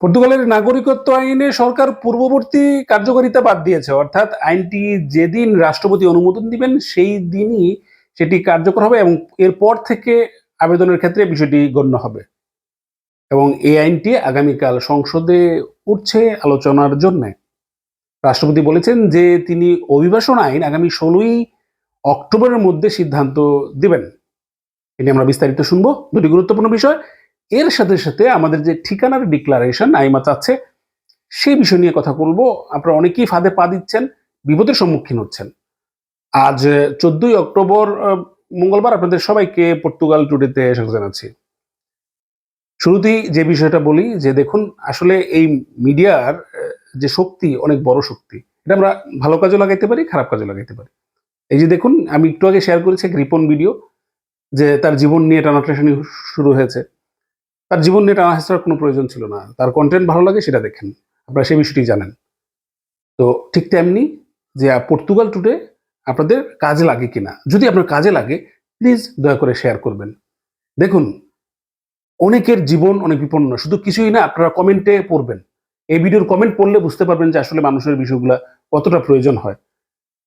পর্তুগালের নাগরিকত্ব আইনে সরকার পূর্ববর্তী কার্যকারিতা বাদ দিয়েছে, অর্থাৎ আইনটি যেদিন রাষ্ট্রপতি অনুমোদন দিবেন, সেই দিনই সেটি কার্যকর হবে এবং এরপর থেকে আবেদনের ক্ষেত্রে বিষয়টি গণ্য হবে। এবং এই আইনটি আগামীকাল সংসদে উঠছে আলোচনার জন্য। রাষ্ট্রপতি বলেছেন যে তিনি অভিবাসন আইন আগামী ষোলোই অক্টোবরের মধ্যে সিদ্ধান্ত দিবেন। এটি আমরা বিস্তারিত শুনব। দুটি গুরুত্বপূর্ণ বিষয় এর সাথে সাথে আমাদের যে ঠিকানার ডিক্লারেশন আইমা চাচ্ছে, সেই বিষয় নিয়ে কথা বলব। আপনারা অনেকেই ফাঁদে পা দিচ্ছেন, বিপদের সম্মুখীন হচ্ছেন। আজ চোদ্দই অক্টোবর মঙ্গলবার আপনাদের সবাইকে পর্তুগাল টুডেতে স্বাগত জানাচ্ছি। শুরুতেই যে বিষয়টা বলি, যে দেখুন, আসলে এই মিডিয়ার যে শক্তি অনেক বড় শক্তি। এটা আমরা ভালো কাজে লাগাইতে পারি, খারাপ কাজে লাগাইতে পারি। এই যে দেখুন, আমি একটু আগে শেয়ার করেছি এক রিপন ভিডিও যে তার জীবন নিয়ে টানাটানি শুরু হয়েছে। তার জীবন নিয়ে টানা হাসার কোনো প্রয়োজন ছিল না। তার কন্টেন্ট ভালো লাগে সেটা দেখেন। আপনারা সেই বিষয়টি জানেন। তো ঠিক তেমনি যে পর্তুগাল টুডে আপনাদের কাজে লাগে কিনা, যদি আপনার কাজে লাগে প্লিজ দয়া করে শেয়ার করবেন। দেখুন, অনেকের জীবন অনেক বিপন্ন, শুধু কিছুই না, আপনারা কমেন্টে পড়বেন। এই ভিডিওর কমেন্ট পড়লে বুঝতে পারবেন যে আসলে মানুষের বিষয়গুলো কতটা প্রয়োজন হয়।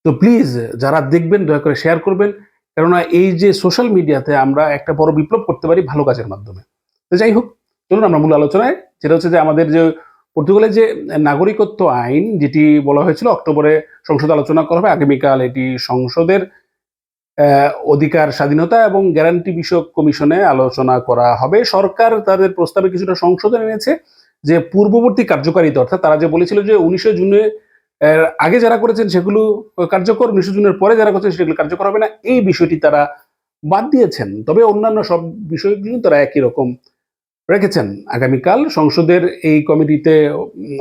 তো প্লিজ যারা দেখবেন, দয়া করে শেয়ার করবেন। কেননা এই যে সোশ্যাল মিডিয়াতে আমরা একটা বড় বিপ্লব করতে পারি ভালো কাজের মাধ্যমে। তো যাই হোক, চলুন আমরা মূল আলোচনায়। যেটা হচ্ছে যে আমাদের যে পর্তুগালের যে নাগরিকত্ব আইন, যেটি বলা হয়েছিল অক্টোবরে সংসদ আলোচনা করা হবে, আগামীকাল এটি সংসদের অধিকার, স্বাধীনতা এবং গ্যারান্টি বিষয়ক কমিশনে আলোচনা করা হবে। সরকার তাদের প্রস্তাবে কিছুটা সংশোধন এনেছে যে পূর্ববর্তী কার্যকারিতা, অর্থাৎ তারা যে বলেছিল যে উনিশে জুনে আগে যারা করেছেন সেগুলো কার্যকর, উনিশে জুনের পরে যারা করেছেন সেগুলো কার্যকর হবে না, এই বিষয়টি তারা বাদ দিয়েছেন। তবে অন্যান্য সব বিষয়গুলো তারা একই রকম রেখেছেন। আগামীকাল সংসদের এই কমিটিতে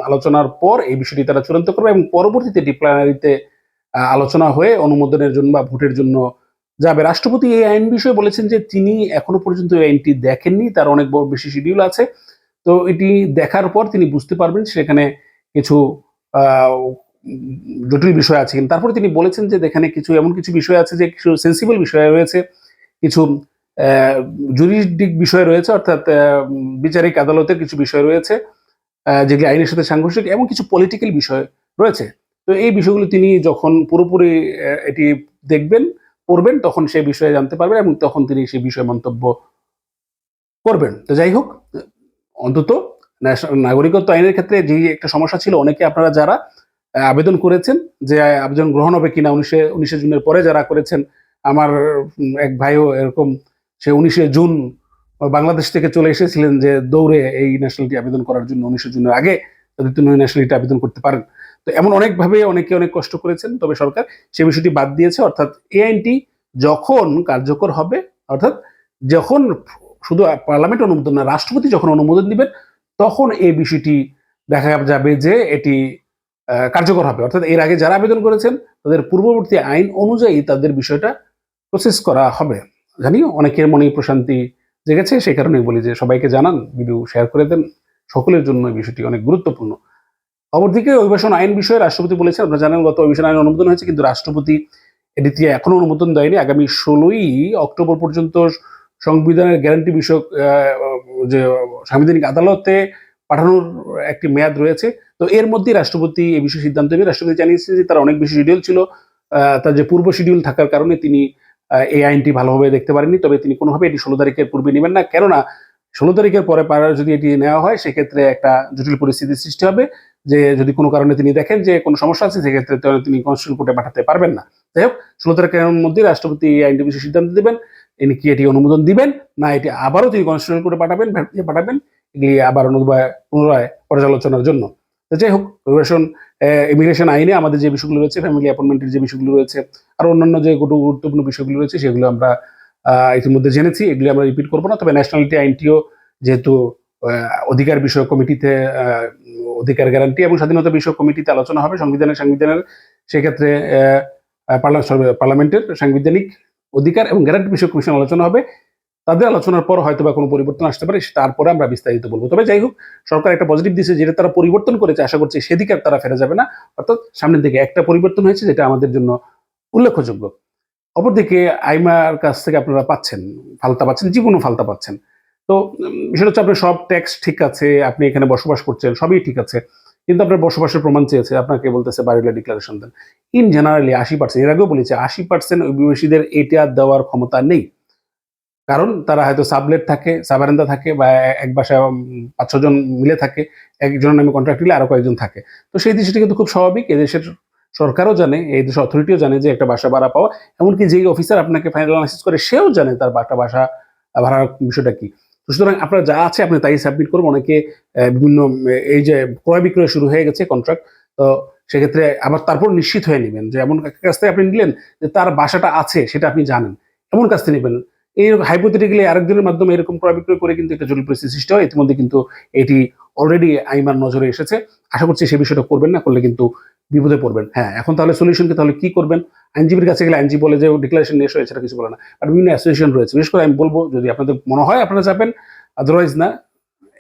আলোচনার পর এই বিষয়টি তারা চূড়ান্ত করবে এবং পরবর্তীতে আহ, আলোচনা হয়ে অনুমোদনের জন্য বা ভোটের জন্য যাবে। রাষ্ট্রপতি এই আইন বিষয়ে বলেছেন যে তিনি এখনও পর্যন্ত এই আইনটি দেখেননি তার অনেক বড় বেশি শিডিউল আছে। তো এটি দেখার পর তিনি বুঝতে পারবেন সেখানে কিছু জটিল বিষয় আছে তারপরে তিনি বলেছেন যে এখানে কিছু এমন কিছু বিষয় আছে যে কিছু সেন্সিবল বিষয় রয়েছে কিছু জুরিডিক বিষয় রয়েছে, অর্থাৎ বিচারিক আদালতের কিছু বিষয় রয়েছে যেগুলি আইনের সাথে সাংঘর্ষিক এবং কিছু পলিটিক্যাল বিষয় রয়েছে। তো এই বিষয়গুলো তিনি যখন পুরোপুরি এটি দেখবেন, পড়বেন, তখন সেই বিষয়ে জানতে পারবেন এবং তখন তিনি সেই বিষয়ে মন্তব্য করবেন। তো যাই হোক, অন্তত নাগরিকত্ব আইনের ক্ষেত্রে যে একটা সমস্যা ছিল, অনেকে আপনারা যারা আবেদন করেছেন যে আবেদন গ্রহণ হবে কিনা উনিশে উনিশে জুনের পরে যারা করেছেন, আমার এক ভাইও এরকম সে উনিশে জুন বাংলাদেশ থেকে চলে এসেছিলেন যে দৌড়ে এই ন্যাশনালিটি আবেদন করার জন্য উনিশে জুনের আগে যদি তিনি ন্যাশনালিটি আবেদন করতে পারেন। তো এমন অনেকভাবে অনেকে অনেক কষ্ট করেছেন, তবে সরকার সে বিষয়টি বাদ দিয়েছে। অর্থাৎ এই আইনটি যখন কার্যকর হবে, অর্থাৎ যখন শুধু পার্লামেন্ট অনুমোদন না, রাষ্ট্রপতি যখন অনুমোদন দিবেন, তখন এই বিষয়টি দেখা যাবে যে এটি কার্যকর হবে। অর্থাৎ এর আগে যারা আবেদন করেছেন, তাদের পূর্ববর্তী আইন অনুযায়ী তাদের বিষয়টা প্রসেস করা হবে। জানি অনেকের মনে প্রশান্তি জেগেছে, সেই কারণে বলি যে সবাইকে জানান, ভিডিও শেয়ার করে দেন। সকলের জন্য এই বিষয়টি অনেক গুরুত্বপূর্ণ। অপরদিকে অভিবাসন আইন বিষয়ে রাষ্ট্রপতি বলেছেন, আপনারা জানেন গত অভিবাসন আইন অনুমোদন হয়েছে, কিন্তু রাষ্ট্রপতি এটিতে এখনও অনুমোদন দেয়নি। আগামী ষোলোই অক্টোবর পর্যন্ত সংবিধানের গ্যারান্টি বিষয়ক যে সাংবিধানিক আদালতে পাঠানোর একটি মেয়াদ রয়েছে। তো এর মধ্যেই রাষ্ট্রপতি এই বিষয়ে সিদ্ধান্ত নেবে রাষ্ট্রপতি জানিয়েছে যে তার অনেক বেশি শিডিউল ছিল তার যে পূর্ব শিডিউল থাকার কারণে তিনি এই আইনটি ভালোভাবে দেখতে পারেননি, তবে তিনি কোনোভাবে এটি ষোলো তারিখের পূর্বে নেবেন না। কেননা ষোলো তারিখের পরে পারা যদি এটি নেওয়া হয়, সেক্ষেত্রে একটা জটিল পরিস্থিতির সৃষ্টি হবে। যে যদি কোনো কারণে তিনি দেখেন যে কোনো সমস্যা আছে, সেক্ষেত্রে তিনি কনস্টিটিউশন কোর্টে পাঠাতে পারবেন না। যাই হোক, ষোলো তারিখের মধ্যে রাষ্ট্রপতি এই আইনটি বিষয়ে সিদ্ধান্ত দেবেন। তিনি কি এটি অনুমোদন দিবেন? না, এটি আবারও তিনি কনস্টিটিউশন কোর্টে পাঠাবেন পাঠাবেন। এগুলি আবার অনুবায় পুনরায় পর্যালোচনার জন্য। যাই হোক অভিবাসন ইমিগ্রেশন আইনে আমাদের যে বিষয়গুলো রয়েছে ফ্যামিলি অ্যাপয়েন্টমেন্টের যে বিষয়গুলো রয়েছে, আর অন্যান্য যে গুরু- গুরুত্বপূর্ণ বিষয়গুলো রয়েছে, সেগুলো আমরা ইতিমধ্যে জেনেছি, এগুলি আমরা রিপিট করব না, তবে ন্যাশনালিটি আইনটিও যেহেতু অধিকার বিষয়ক কমিটিতে অধিকার গ্যারান্টি এবং স্বাধীনতা বিষয়ক কমিটিতে আলোচনা হবে, সংবিধানের সাংবিধানের, সেক্ষেত্রে পার্লামেন্টের সাংবিধানিক অধিকার এবং গ্যারান্টি বিষয়ক কমিশন আলোচনা হবে। তাদের আলোচনার পর হয়তো বা কোনো পরিবর্তন আসতে পারে তারপরে আমরা বিস্তারিত বলব। তবে যাই হোক, সরকার একটা পজিটিভ দিচ্ছে যেটা তারা পরিবর্তন করেছে, আশা করছি সেদিকে আর তারা ফেরা যাবে না। অর্থাৎ সামনের দিকে একটা পরিবর্তন হয়েছে যেটা আমাদের জন্য উল্লেখযোগ্য। অপরদিকে আইমার কাছ থেকে আপনারা পাচ্ছেন, ফালতা পাচ্ছেন জীবনও ফালতা পাচ্ছেন। তো বিষয়টা হচ্ছে আপনার সব ট্যাক্স ঠিক আছে, আপনি এখানে বসবাস করছেন, সবই ঠিক আছে। কিন্তু আপনার বসবাসের প্রমাণ চেয়েছে, আপনাকে বলতেছে বাড়িগুলো ডিক্লারেশন দেন। ইন জেনারেলি আশি পার্সেন্ট এর আগেও বলেছে, আশি পার্সেন্ট অভিবাসীদের এটা দেওয়ার ক্ষমতা নেই। কারণ তারা হয়তো সাবলেট থাকে সাবারেন্দা থাকে বা এক বাসায় পাঁচ ছজন মিলে থাকে, একজনের নামে কন্ট্রাক্ট নিলে আরও কয়েকজন থাকে। তো সেই দৃষ্টিতে কিন্তু খুব স্বাভাবিক। এদেশের সরকারও জানে, এই দেশের অথরিটিও জানে যে একটা বাসা ভাড়া পাওয়া, এমনকি যেই অফিসার আপনাকে ফাইনাল অ্যানালাইসিস করে, সেও জানে তার একটা বাসা ভাড়ার বিষয়টা কি। সুতরাং আপনার যা আছে, আপনি তাই সাবমিট করবেন অনেকে বিভিন্ন এই যে ক্রয় বিক্রয় শুরু হয়ে গেছে কন্ট্রাক্ট তো সেক্ষেত্রে আবার তারপর নিশ্চিত হয়ে নেবেন যে এমন কাছ থেকে আপনি নিলেন যে তার বাসাটা আছে, সেটা আপনি জানেন। এমন কাছ থেকে নেবেন এই হাইপোথেটিক্যালি আরেকজনের মাধ্যমে এরকম ক্রয় বিক্রয় করে কিন্তু একটা জরুরি পরিস্থিতি সৃষ্টি হয়। ইতিমধ্যে কিন্তু এটি অলরেডি আইমার নজরে এসেছে। আশা করছি সেই বিষয়টা করবেন না, করলে কিন্তু বিপদে পড়বেন। হ্যাঁ এখন তাহলে সলিউশন কি তাহলে কি করবেন? আইনজীবীর কাছে গেলে আইনজীবী বলে যে ডিক্লারেশন নিয়ে এসো, এছাড়া কিছু বলে না। আর বিভিন্ন অ্যাসোসিয়েশন রয়েছে। বিশেষ করে আমি বলব, যদি আপনাদের মনে হয় আপনারা যাবেন আদারওয়াইজ না,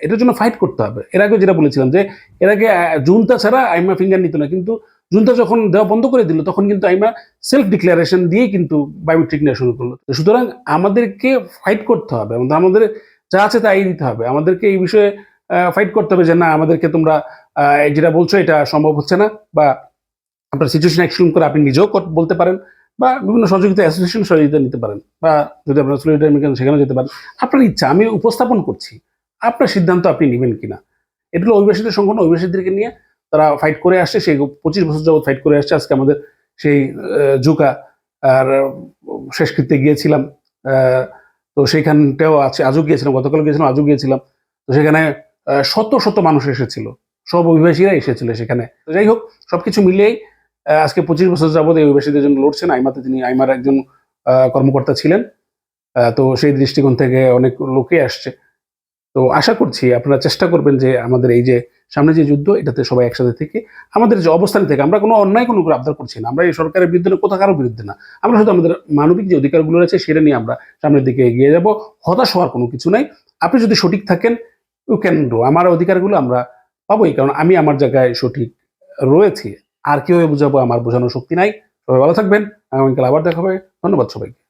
এটার জন্য ফাইট করতে হবে। এর আগে যেটা বলেছিলাম যে, এর আগে জুনতা ছাড়া আইমা ফিঙ্গার নিত না। কিন্তু জুনতা যখন দেওয়া বন্ধ করে দিল, তখন কিন্তু আইমা সেলফ ডিক্লারেশন দিয়ে কিন্তু বায়োমেট্রিক নেওয়া শুরু করল। সুতরাং আমাদেরকে ফাইট করতে হবে আমাদের যা আছে তাই দিতে হবে। আমাদেরকে এই বিষয়ে ফাইট করতে হবে যে না, আমাদেরকে তোমরা যেটা বলছো এটা সম্ভব হচ্ছে না বা আপনার সিচুয়েশন এক্সপ্লেন করে আপনি নিজেও বলতে পারেন বা বিভিন্ন সহযোগিতা অ্যাসোসিয়েশন সহযোগিতা নিতে পারেন বা যদি আপনার সলিডারি মেকান সেখানে যেতে পারেন। আপনার ইচ্ছা, আমি উপস্থাপন করছি। আপনার সিদ্ধান্ত আপনি নেবেন কিনা? এটা হলো অভিবাসীদের সংগঠন, অভিবাসীদেরকে নিয়ে তারা ফাইট করে আসছে, সেই পঁচিশ বছর যাবত ফাইট করে আসছে। আজকে আমাদের সেই জুকা আর শেষকৃত্যে গিয়েছিলাম। তো সেইখানটাও আছে, আজও গিয়েছিলাম গতকাল গিয়েছিলাম, আজও গিয়েছিলাম। তো সেখানে শত শত মানুষ এসেছিল। সব অভিবাসীরা এসেছিল সেখানে। তো যাই হোক, সবকিছু মিলিয়েই আজকে পঁচিশ বছর যাবত এই অভিবাসীদের জন্য লড়ছেন। আইমাতে তিনি, আইমার একজন কর্মকর্তা ছিলেন। তো সেই দৃষ্টিকোণ থেকে অনেক লোকে আসছে। তো আশা করছি, আপনারা চেষ্টা করবেন যে আমাদের এই যে সামনে যে যুদ্ধ, এটাতে সবাই একসাথে থেকে আমাদের যে অবস্থান থেকে আমরা কোনো অন্যায় কোনো আবদার করছি না। আমরা এই সরকারের বিরুদ্ধে না, কোথাও কারও বিরুদ্ধে না। আমরা শুধু আমাদের মানবিক যে অধিকারগুলো রয়েছে, সেটা নিয়ে আমরা সামনের দিকে এগিয়ে যাব। হতাশ হওয়ার কোনো কিছু নাই। আপনি যদি সঠিক থাকেন ইউ ক্যান ডু আমার অধিকারগুলো আমরা পাবোই, কারণ আমি আমার জায়গায় সঠিক রয়েছি। আর কেউ বুঝাবো, আমার বোঝানোর শক্তি নাই। সবাই ভালো থাকবেন। আগামীকাল আবার দেখা হবে। ধন্যবাদ সবাইকে।